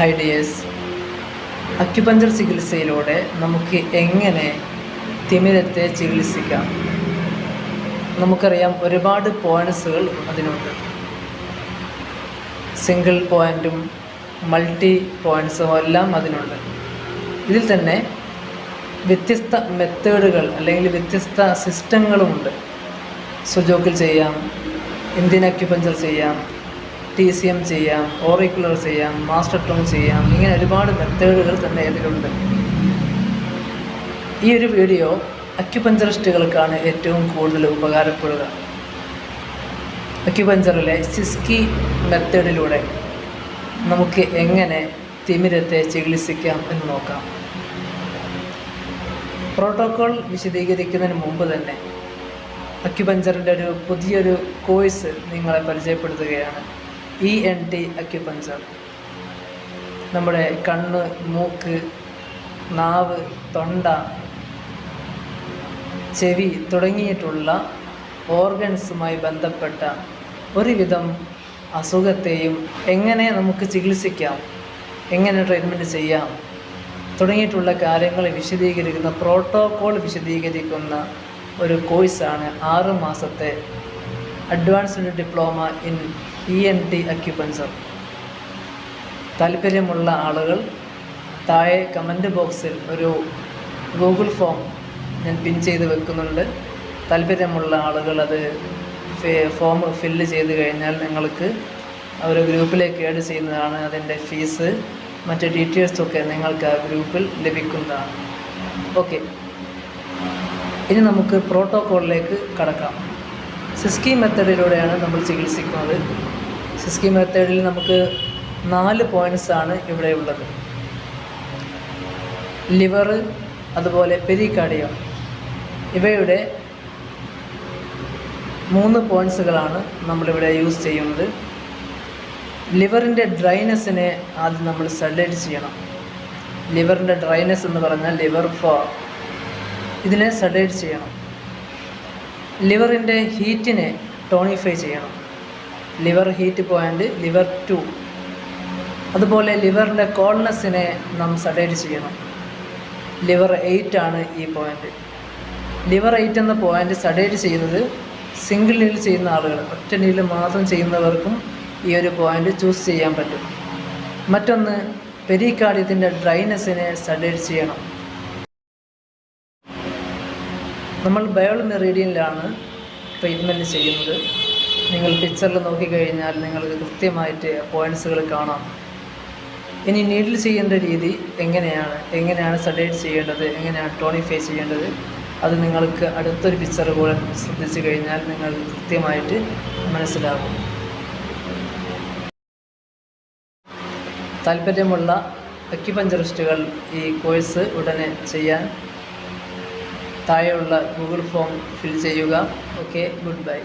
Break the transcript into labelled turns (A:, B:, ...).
A: Hi dears acupuncture ചികിത്സയിലൂടെ നമുക്ക് എങ്ങനെ തിമിരത്തെ ചികിത്സിക്കാം? നമുക്കറിയാം ഒരുപാട് പോയിൻസുകൾ അതിനുണ്ട്. സിംഗിൾ പോയിന്റും മൾട്ടി പോയിൻസും എല്ലാം അതിനുണ്ട്. ഇതിൽ തന്നെ വ്യത്യസ്ത മെത്തേഡുകൾ അല്ലെങ്കിൽ വ്യത്യസ്ത സിസ്റ്റങ്ങളുമുണ്ട്. സുജോക്കിൽ ചെയ്യാം ഇന്ത്യൻ അക്യുപഞ്ചർ ചെയ്യാം ടി സി എം ചെയ്യാം ഓറിക്കുലർ ചെയ്യാം മാസ്റ്റർ ടോൺ ചെയ്യാം ഇങ്ങനെ ഒരുപാട് മെത്തേഡുകൾ തന്നെ ഇതിലുണ്ട്. ഈ ഒരു വീഡിയോ അക്യുപഞ്ചറിസ്റ്റുകൾക്കാണ് ഏറ്റവും കൂടുതൽ ഉപകാരപ്പെടുക. അക്യുപഞ്ചറിലെ സിസ്കി മെത്തേഡിലൂടെ നമുക്ക് എങ്ങനെ തിമിരത്തെ ചികിത്സിക്കാം എന്ന് നോക്കാം. പ്രോട്ടോക്കോൾ വിശദീകരിക്കുന്നതിന് മുമ്പ് തന്നെ അക്യുപഞ്ചറിന്റെ ഒരു പുതിയൊരു കോഴ്സ് നിങ്ങളെ പരിചയപ്പെടുത്തുകയാണ്. ഇ എൻ ടി അക്യുപഞ്ചർ നമ്മുടെ കണ്ണ് മൂക്ക് നാവ് തൊണ്ട ചെവി തുടങ്ങിയിട്ടുള്ള ഓർഗൻസുമായി ബന്ധപ്പെട്ട ഒരുവിധം അസുഖത്തെയും എങ്ങനെ നമുക്ക് ചികിത്സിക്കാം എങ്ങനെ ട്രീറ്റ്മെന്റ് ചെയ്യാം തുടങ്ങിയിട്ടുള്ള കാര്യങ്ങൾ വിശദീകരിക്കുന്ന പ്രോട്ടോകോൾ വിശദീകരിക്കുന്ന ഒരു കോഴ്സാണ് ആറ് മാസത്തെ advanced diploma in E N T acupuncture താല്പര്യമുള്ള ആളുകൾ താഴെ കമന്റ് ബോക്സിൽ ഒരു ഗൂഗിൾ ഫോം ഞാൻ പിൻ ചെയ്ത് വെക്കുന്നുണ്ട്. താല്പര്യമുള്ള ആളുകൾ അത് ഫോം ഫില്ല് ചെയ്ത് കഴിഞ്ഞാൽ നിങ്ങൾക്ക് അവർ ഗ്രൂപ്പിലേക്ക് ആഡ് ചെയ്യുന്നതാണ് അതിന്റെ ഫീസ് മറ്റ് ഡീറ്റെയിൽസൊക്കെ നിങ്ങൾക്ക് ആ ഗ്രൂപ്പിൽ ലഭിക്കുന്നതാണ്. ഓക്കെ ഇനി നമുക്ക് പ്രോട്ടോക്കോളിലേക്ക് കടക്കാം. സിസ്കി മെത്തേഡിലൂടെയാണ് നമ്മൾ ചികിത്സിക്കുന്നത്. സിസ്കി മെത്തേഡിൽ നമുക്ക് നാല് പോയിന്റ്സ് ആണ് ഇവിടെ ഉള്ളത്. ലിവർ അതുപോലെ പെരിക്കാർഡിയം ഇവയുടെ മൂന്ന് പോയിന്റ്സുകളാണ് നമ്മളിവിടെ യൂസ് ചെയ്യുന്നത്. ലിവറിന്റെ ഡ്രൈനെസ്സിനെ ആദ്യം നമ്മൾ സഡേറ്റ് ചെയ്യണം. ലിവറിന്റെ ഡ്രൈനെസ് എന്ന് പറഞ്ഞാൽ ലിവർ ഫോ ഇതിനെ സഡേറ്റ് ചെയ്യണം. ലിവറിന്റെ ഹീറ്റിനെ ടോണിഫൈ ചെയ്യണം. Liver heat point liver two. അതുപോലെ ലിവറിന്റെ കോൾനെസ്സിനെ നാം സഡേറ്റ് ചെയ്യണം. ലിവർ എയ്റ്റ് ആണ് ഈ പോയിന്റ്. ലിവർ എയ്റ്റ് എന്ന പോയിന്റ് സഡേറ്റ് ചെയ്യുന്നത് സിംഗിൾ നീൽ ചെയ്യുന്ന ആളുകൾ ഒറ്റ നീൽ മാത്രം ചെയ്യുന്നവർക്കും ഈ ഒരു പോയിന്റ് ചൂസ് ചെയ്യാൻ പറ്റും. മറ്റൊന്ന് പെരിക്കാർഡിയത്തിന്റെ ഡ്രൈനെസ്സിനെ സഡേറ്റ് ചെയ്യണം. നമ്മൾ ബയോൾ മെറീഡിയനിലാണ് ട്രീറ്റ്മെന്റ് ചെയ്യുന്നത്. നിങ്ങൾ പിക്ചറിൽ നോക്കിക്കഴിഞ്ഞാൽ നിങ്ങൾക്ക് കൃത്യമായിട്ട് പോയിന്റ്സുകൾ കാണാം. ഇനി നീഡിൽ ചെയ്യേണ്ട രീതി എങ്ങനെയാണ്? എങ്ങനെയാണ് സഡേറ്റ് ചെയ്യേണ്ടത്? എങ്ങനെയാണ് ടോണിഫൈ ചെയ്യേണ്ടത്? അത് നിങ്ങൾക്ക് അടുത്തൊരു പിക്ചർ കൂടെ ശ്രദ്ധിച്ചു കഴിഞ്ഞാൽ നിങ്ങൾക്ക് കൃത്യമായിട്ട് മനസ്സിലാകും. താല്പര്യമുള്ള അക്യുപഞ്ചറിസ്റ്റുകൾ ഈ കോഴ്സ് ഉടനെ ചെയ്യാൻ താഴെയുള്ള ഗൂഗിൾ ഫോം ഫിൽ ചെയ്യുക. Okay good bye